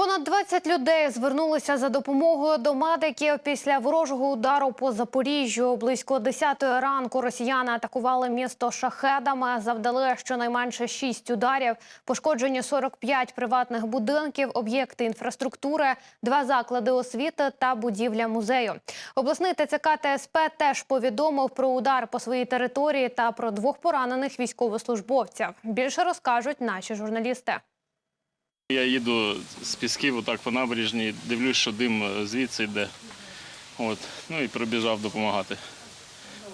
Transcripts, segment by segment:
Понад 20 людей звернулися за допомогою до медиків після ворожого удару по Запоріжжю. Близько 10 ранку росіяни атакували місто шахедами, завдали щонайменше 6 ударів. Пошкоджені 45 приватних будинків, об'єкти інфраструктури, два заклади освіти та будівля музею. Обласний ТЦК ТСП теж повідомив про удар по своїй території та про двох поранених військовослужбовців. Більше розкажуть наші журналісти. Я їду з пісків отак по набережній, дивлюсь, що дим е, звідси йде. От. Ну і прибіжав допомагати.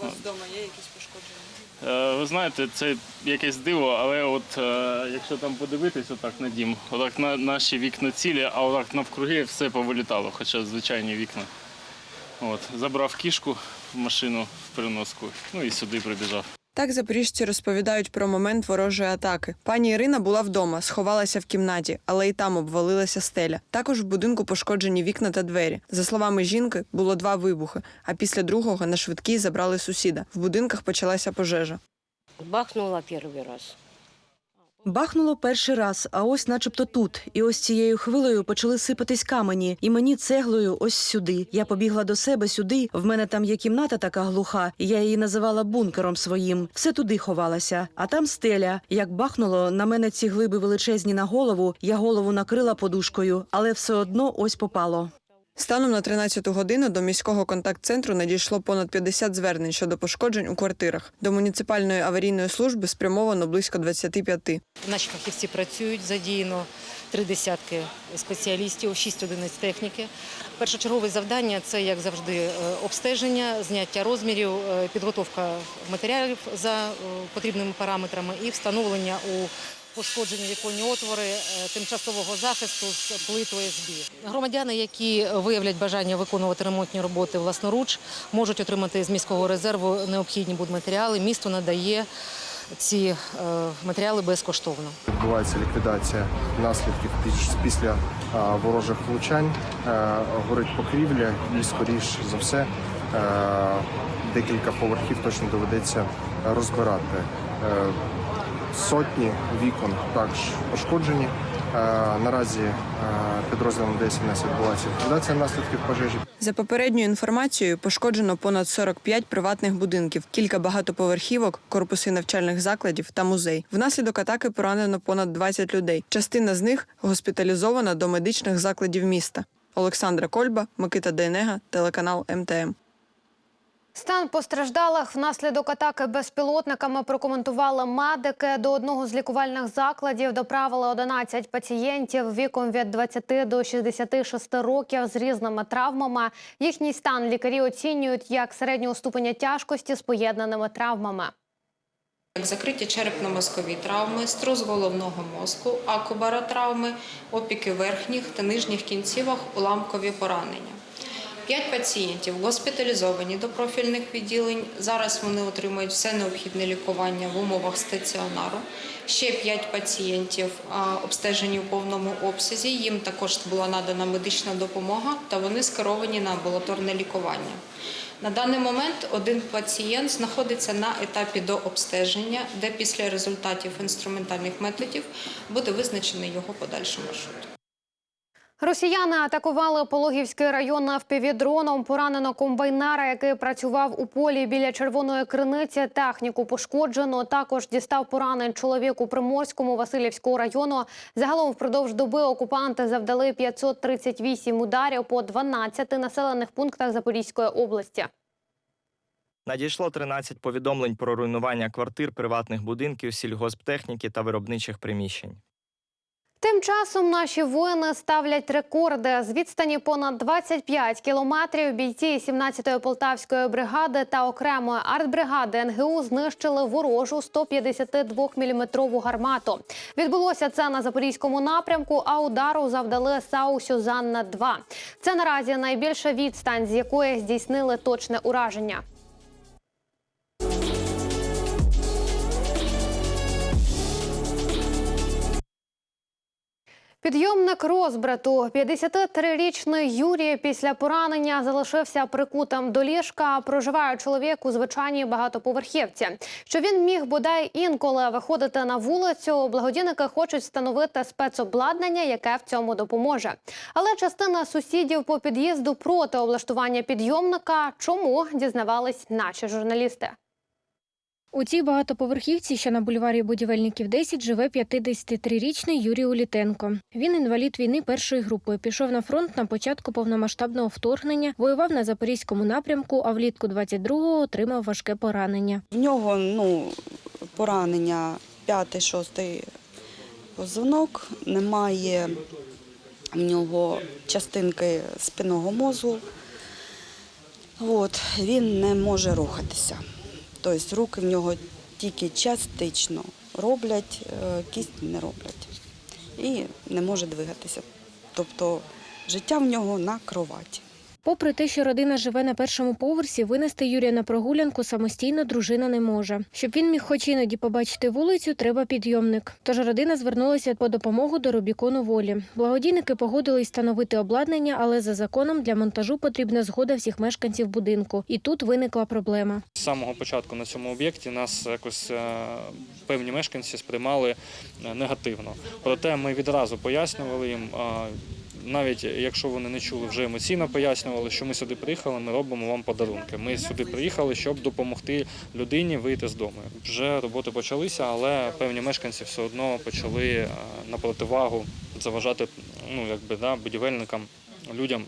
У вас вдома є якісь пошкодження? Е, ви знаєте, це якесь диво, але от е, якщо там подивитись отак на дім, отак на наші вікна цілі, а отак навкруги все повилітало, хоча звичайні вікна. От. Забрав кішку в машину в переноску, ну і сюди прибіжав. Так запоріжці розповідають про момент ворожої атаки. Пані Ірина була вдома, сховалася в кімнаті, але і там обвалилася стеля. Також в будинку пошкоджені вікна та двері. За словами жінки, було два вибухи. А після другого на швидкій забрали сусіда. В будинках почалася пожежа. Бахнула перший раз. Бахнуло перший раз, а ось начебто тут. І ось цією хвилею почали сипатись камені, і мені цеглою ось сюди. Я побігла до себе сюди. В мене там є кімната така глуха, і я її називала бункером своїм. Все туди ховалася. А там стеля. Як бахнуло, на мене ці глиби величезні на голову. Я голову накрила подушкою, але все одно ось попало. Станом на 13 годину до міського контакт-центру надійшло понад 50 звернень щодо пошкоджень у квартирах. До муніципальної аварійної служби спрямовано близько 25. Наші фахівці працюють, задіяно три десятки спеціалістів, шість одиниць техніки. Першочергове завдання це, як завжди, е, обстеження, зняття розмірів, е, підготовка матеріалів за е, потрібними параметрами і встановлення у пошкоджені віконні отвори е, тимчасового захисту з плит ОСБ. Громадяни, які виявлять бажання виконувати ремонтні роботи власноруч, можуть отримати з міського резерву необхідні будматеріали. Місто надає ці е, матеріали безкоштовно. Відбувається ліквідація наслідків після ворожих влучань. Е, Горить покрівля і, скоріш за все, декілька поверхів точно доведеться розбирати. Сотні вікон також пошкоджені. Е, Наразі е, підрозділом ДСНС відбувається ліквідація наслідків пожежі. За попередньою інформацією, пошкоджено понад 45 приватних будинків, кілька багатоповерхівок, корпуси навчальних закладів та музей. Внаслідок атаки поранено понад 20 людей. Частина з них госпіталізована до медичних закладів міста. Олександра Кольба, Микита Дейнега, телеканал МТМ. Стан постраждалих внаслідок атаки безпілотниками прокоментували медики. До одного з лікувальних закладів доправили 11 пацієнтів віком від 20 до 66 років з різними травмами. Їхній стан лікарі оцінюють як середнього ступеня тяжкості з поєднаними травмами. Закриті черепно-мозкові травми, струс головного мозку, акубаротравми, опіки верхніх та нижніх кінцівок, уламкові поранення. П'ять пацієнтів госпіталізовані до профільних відділень. Зараз вони отримують все необхідне лікування в умовах стаціонару. Ще п'ять пацієнтів обстежені в повному обсязі. Їм також була надана медична допомога, та вони скеровані на амбулаторне лікування. На даний момент один пацієнт знаходиться на етапі до обстеження, де після результатів інструментальних методів буде визначений його подальший маршрут. Росіяни атакували Пологівський район впівдроном. Поранено комбайнера, який працював у полі біля червоної криниці. Техніку пошкоджено. Також дістав поранень чоловік у Приморському Васильівського району. Загалом впродовж доби окупанти завдали 538 ударів по 12 населених пунктах Запорізької області. Надійшло 13 повідомлень про руйнування квартир, приватних будинків, сільгосптехніки та виробничих приміщень. Тим часом наші воїни ставлять рекорди з відстані понад 25 кілометрів. Бійці 17-ї полтавської бригади та окремої артбригади НГУ знищили ворожу 152-мм гармату. Відбулося це на запорізькому напрямку. А удару завдали САУ Сюзанна 2 Це наразі найбільша відстань, з якої здійснили точне ураження. Підйомник розбрату 53-річний Юрій після поранення залишився прикутим до ліжка. Проживає чоловік у звичайній багатоповерхівці. Що він міг бодай інколи виходити на вулицю. Благодійники хочуть встановити спецобладнання, яке в цьому допоможе. Але частина сусідів по під'їзду проти облаштування підйомника. Чому дізнавались наші журналісти? У цій багатоповерхівці, що на бульварі будівельників 10, живе 53-річний Юрій Улітенко. Він інвалід війни першої групи. Пішов на фронт на початку повномасштабного вторгнення, воював на запорізькому напрямку, а влітку 22-го отримав важке поранення. В нього ну, поранення п'ятий, шостий позвонок, немає в нього частинки спинного мозку. От, він не може рухатися. Тобто руки в нього тільки частично роблять, е, кість не роблять. І не може двигатися. Тобто життя в нього на кроваті. Попри те, що родина живе на першому поверсі, винести Юрія на прогулянку самостійно дружина не може. Щоб він міг хоч іноді побачити вулицю, треба підйомник. Тож родина звернулася по допомогу до Рубікону волі. Благодійники погодились встановити обладнання, але за законом для монтажу потрібна згода всіх мешканців будинку. І тут виникла проблема. З самого початку на цьому об'єкті нас якось е, певні мешканці сприймали е, негативно. Проте ми відразу пояснювали їм. Навіть якщо вони не чули, вже емоційно пояснювали, що ми сюди приїхали, ми робимо вам подарунки. Ми сюди приїхали, щоб допомогти людині вийти з дому. Вже роботи почалися, але певні мешканці все одно почали е, на противагу заважати ну, якби, да, будівельникам, людям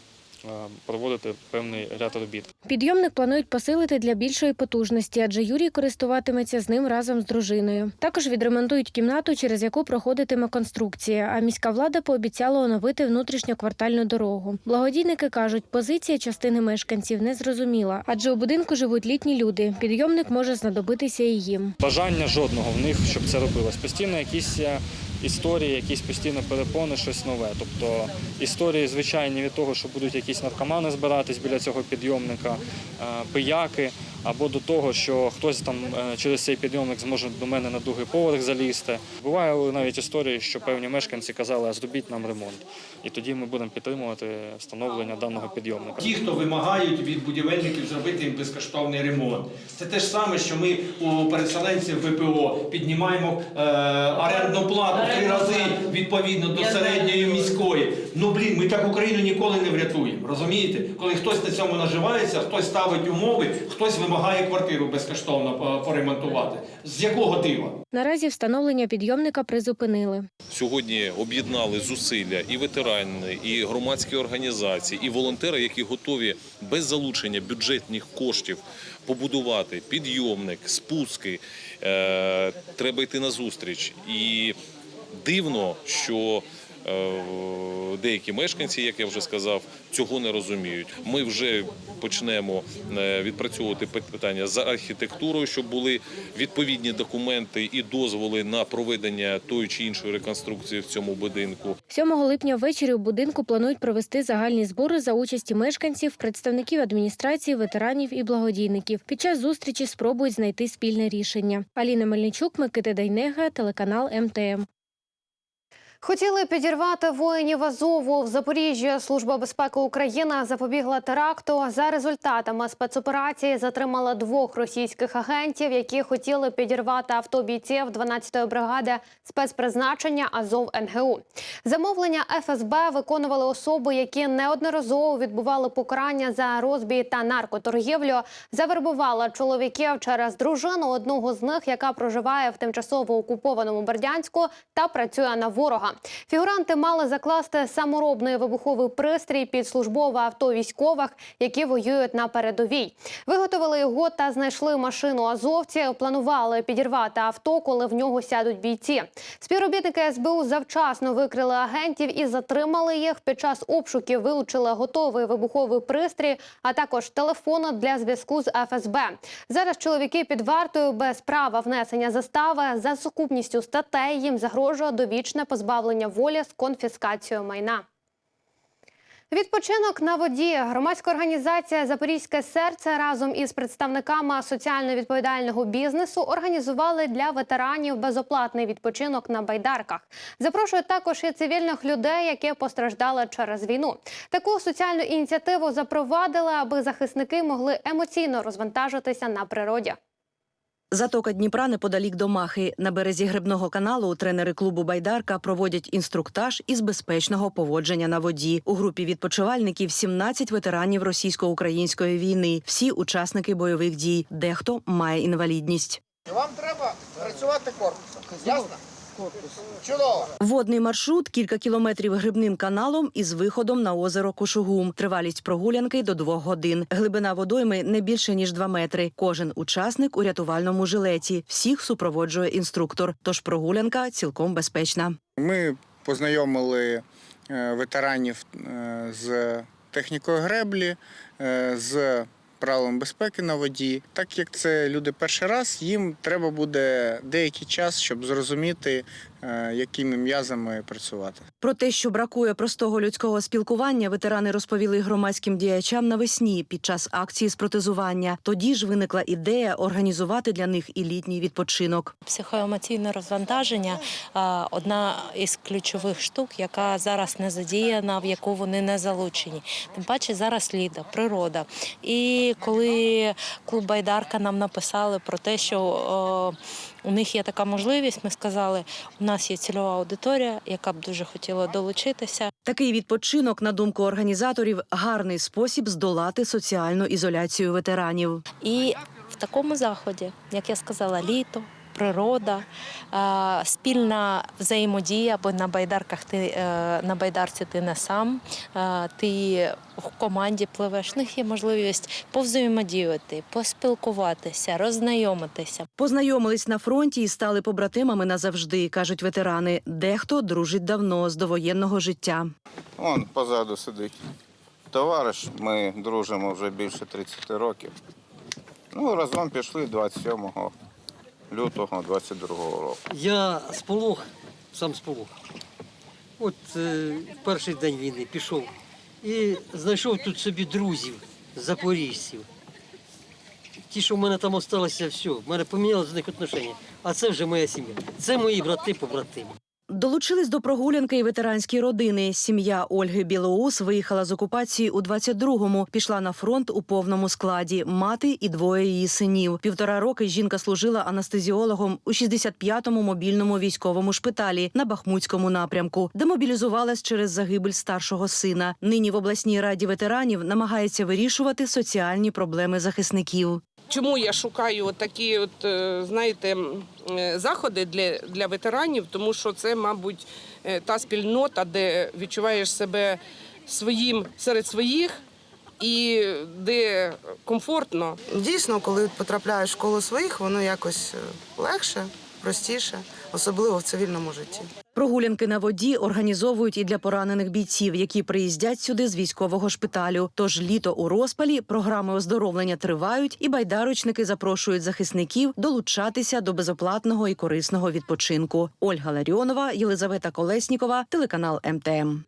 проводити певний ряд робіт. Підйомник планують посилити для більшої потужності, адже Юрій користуватиметься з ним разом з дружиною. Також відремонтують кімнату, через яку проходитиме конструкція. А міська влада пообіцяла оновити внутрішньоквартальну дорогу. Благодійники кажуть, позиція частини мешканців не зрозуміла, адже у будинку живуть літні люди. Підйомник може знадобитися і їм. Бажання жодного в них, щоб це робилось. Постійно якісь е, історії, якісь постійно перепони, щось нове. Тобто історії звичайні від того, що будуть якісь наркомани збиратись біля цього підйомника, е, пияки, або до того, що хтось там е, через цей підйомник зможе до мене на другий поверх залізти. Буває навіть історії, що певні мешканці казали, а зробіть нам ремонт. І тоді ми будемо підтримувати встановлення даного підйомника. Ті, хто вимагають від будівельників зробити їм безкоштовний ремонт. Це те ж саме, що ми у переселенців ВПО піднімаємо е, орендну плату в три рази відповідно до середньої міської. Ну блін, ми так Україну ніколи не врятуємо. Розумієте? Коли хтось на цьому наживається, хтось ставить умови, хтось вимагає квартиру безкоштовно е, поремонтувати. З якого дива? Наразі встановлення підйомника призупинили. Сьогодні об'єднали зусилля і ветерани, і громадські організації, і волонтери, які готові без залучення бюджетних коштів побудувати підйомник, спуски. Е, треба йти на зустріч. І дивно, що деякі мешканці, як я вже сказав, цього не розуміють. Ми вже почнемо е, відпрацьовувати питання за архітектурою, щоб були відповідні документи і дозволи на проведення тої чи іншої реконструкції в цьому будинку. 7 липня ввечері у будинку планують провести загальні збори за участі мешканців, представників адміністрації, ветеранів і благодійників. Під час зустрічі спробують знайти спільне рішення. Аліна Мельничук, Микита Дайнега, телеканал МТМ. Хотіли підірвати воїнів Азову в Запоріжжі. Служба безпеки України запобігла теракту. За результатами спецоперації затримала двох російських агентів, які хотіли підірвати авто бійців 12-ї бригади спецпризначення Азов НГУ. Замовлення ФСБ виконували особи, які неодноразово відбували покарання за розбій та наркоторгівлю. Завербувала чоловіків через дружину одного з них, яка проживає в тимчасово окупованому Бердянську та працює на ворога. Фігуранти мали закласти саморобний вибуховий пристрій під службове авто військових, які воюють на передовій. Виготовили його та знайшли машину азовців. Планували підірвати авто, коли в нього сядуть бійці. Співробітники СБУ завчасно викрили агентів і затримали їх. Під час обшуків вилучили готовий вибуховий пристрій, а також телефони для зв'язку з ФСБ. Зараз чоловіки під вартою без права внесення застави за сукупністю статей їм загрожує довічне позбавлення волі з конфіскацією майна. Відпочинок на воді. Громадська організація Запорізьке серце разом із представниками соціально відповідального бізнесу організували для ветеранів безоплатний відпочинок на байдарках. Запрошують також і цивільних людей, які постраждали через війну. Таку соціальну ініціативу запровадили, аби захисники могли емоційно розвантажитися на природі. Затока Дніпра неподалік до Махи. На березі грибного каналу тренери клубу Байдарка проводять інструктаж із безпечного поводження на воді. У групі відпочивальників 17 ветеранів російсько-української війни. Всі учасники бойових дій. Дехто має інвалідність. Вам треба працювати корпусом. Ясно? Чудово. Водний маршрут кілька кілометрів грибним каналом із виходом на озеро Кошугум. Тривалість прогулянки до двох годин. Глибина водойми не більше ніж два метри. Кожен учасник у рятувальному жилеті. Всіх супроводжує інструктор. Тож прогулянка цілком безпечна. Ми познайомили е, ветеранів е, з технікою греблі, е, з правилами безпеки на воді. Так як це люди перший раз, їм треба буде деякий час, щоб зрозуміти, е, якими м'язами працювати. Про те, що бракує простого людського спілкування, ветерани розповіли громадським діячам навесні під час акції з протезування. Тоді ж виникла ідея організувати для них і літній відпочинок. Психоемоційне розвантаження одна із ключових штук, яка зараз не задіяна, в яку вони не залучені. Тим паче зараз літо, природа. І коли клуб Байдарка нам написали про те, що о, у них є така можливість, ми сказали, у нас є цільова аудиторія, яка б дуже хотіла долучитися. Такий відпочинок, на думку організаторів, гарний спосіб здолати соціальну ізоляцію ветеранів. І в такому заході, як я сказала, літо. Природа, е, спільна взаємодія, бо на байдарках ти е, на байдарці ти не сам, е, ти в команді пливеш. В них є можливість повзаємодіяти, поспілкуватися, роззнайомитися. Познайомились на фронті і стали побратимами назавжди, кажуть ветерани. Дехто дружить давно з довоєнного життя. Он позаду сидить. Товариш, ми дружимо вже більше 30 років. Ну, разом пішли 27 лютого 22-го року. Я сполох, сам сполох. От е, перший день війни пішов і знайшов тут собі друзів, запоріжців. Ті, що в мене там залишилося, все, в мене помінялося з них отношення. А це вже моя сім'я. Це мої брати побратими. Долучились до прогулянки і ветеранські родини. Сім'я Ольги Білоус виїхала з окупації у 22-му, пішла на фронт у повному складі. Мати і двоє її синів. Півтора роки жінка служила анестезіологом у 65-му мобільному військовому шпиталі на Бахмутському напрямку, де мобілізувалась через загибель старшого сина. Нині в обласній раді ветеранів намагається вирішувати соціальні проблеми захисників. Чому я шукаю такі, от е, знаєте, е, заходи для, для ветеранів? Тому що це, мабуть, е, та спільнота, де відчуваєш себе своїм серед своїх і де комфортно. Дійсно, коли потрапляєш в коло своїх, воно якось легше, простіше, особливо в цивільному житті. Прогулянки на воді організовують і для поранених бійців, які приїздять сюди з військового шпиталю. Тож літо у розпалі програми оздоровлення тривають, і байдарочники запрошують захисників долучатися до безоплатного і корисного відпочинку. Ольга Ларіонова, Єлизавета Колеснікова, телеканал МТМ.